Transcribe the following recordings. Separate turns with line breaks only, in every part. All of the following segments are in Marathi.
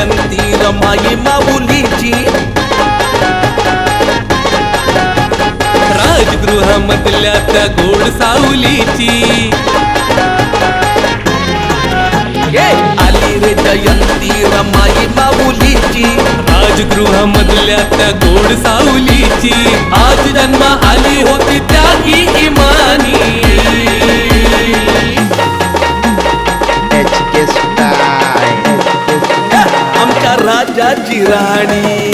आली जयंती रमाई माऊलीची.
राजगृहामधल्या त्या गोड
साऊलीची आली रे जयंती रमाई माऊलीची.
राजगृहामधल्या त्या गोड साऊलीची आज जन्म आली होती
राजाची राणी.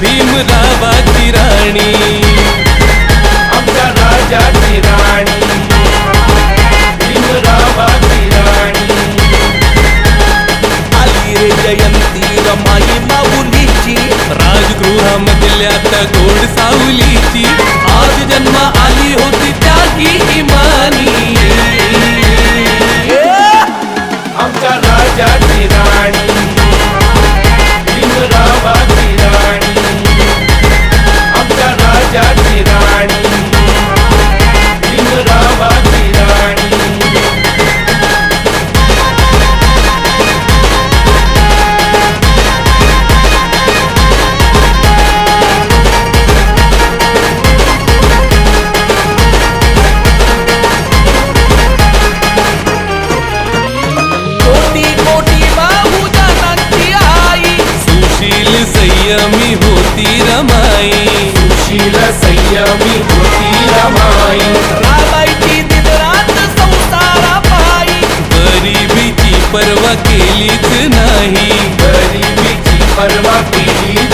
भीमरावाची राणी.
आमच्या राजाची राणी. भीमरावाची राणी.
आली रे जयंती रमाई माऊलीची.
राजगृहामधल्यात गोड सावलीची आज जन्म आली होती त्याही इमानी.
आमच्या राजाची राणी.
संयमी होती रमाई.
सुशील संयमी होती रमाई.
राबायची दिनरात संसारा पायी
गरिबीची पर्वा केलीच नाही.
गरिबीची पर्वा केलीच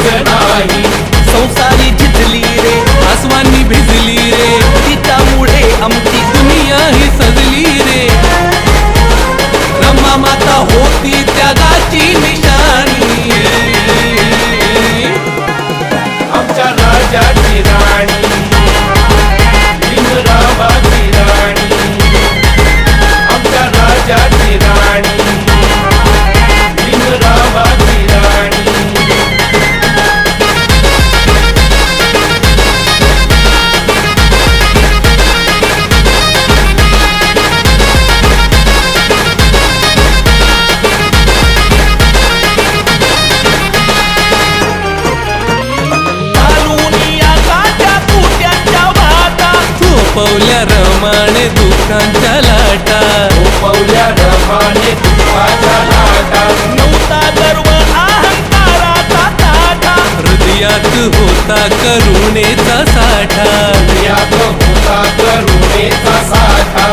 झोपवल्या रमाने दुःखांच्या लाटा.
पवल्या रमाने तुपाच्या लाटा.
नव्हता गर्व अहंकाराचा ताटा
हृदयात होता करुणेचा साठा.
यात होता करुणेचा साठा.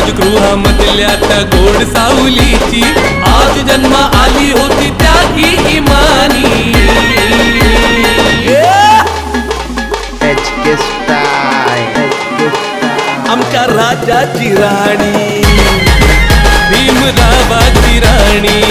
राजगृहामधल्या गोड सावलीची आज जन्म आली होती त्याही इमानी.
आमच्या राजाची राणी भीमराबाची राणी.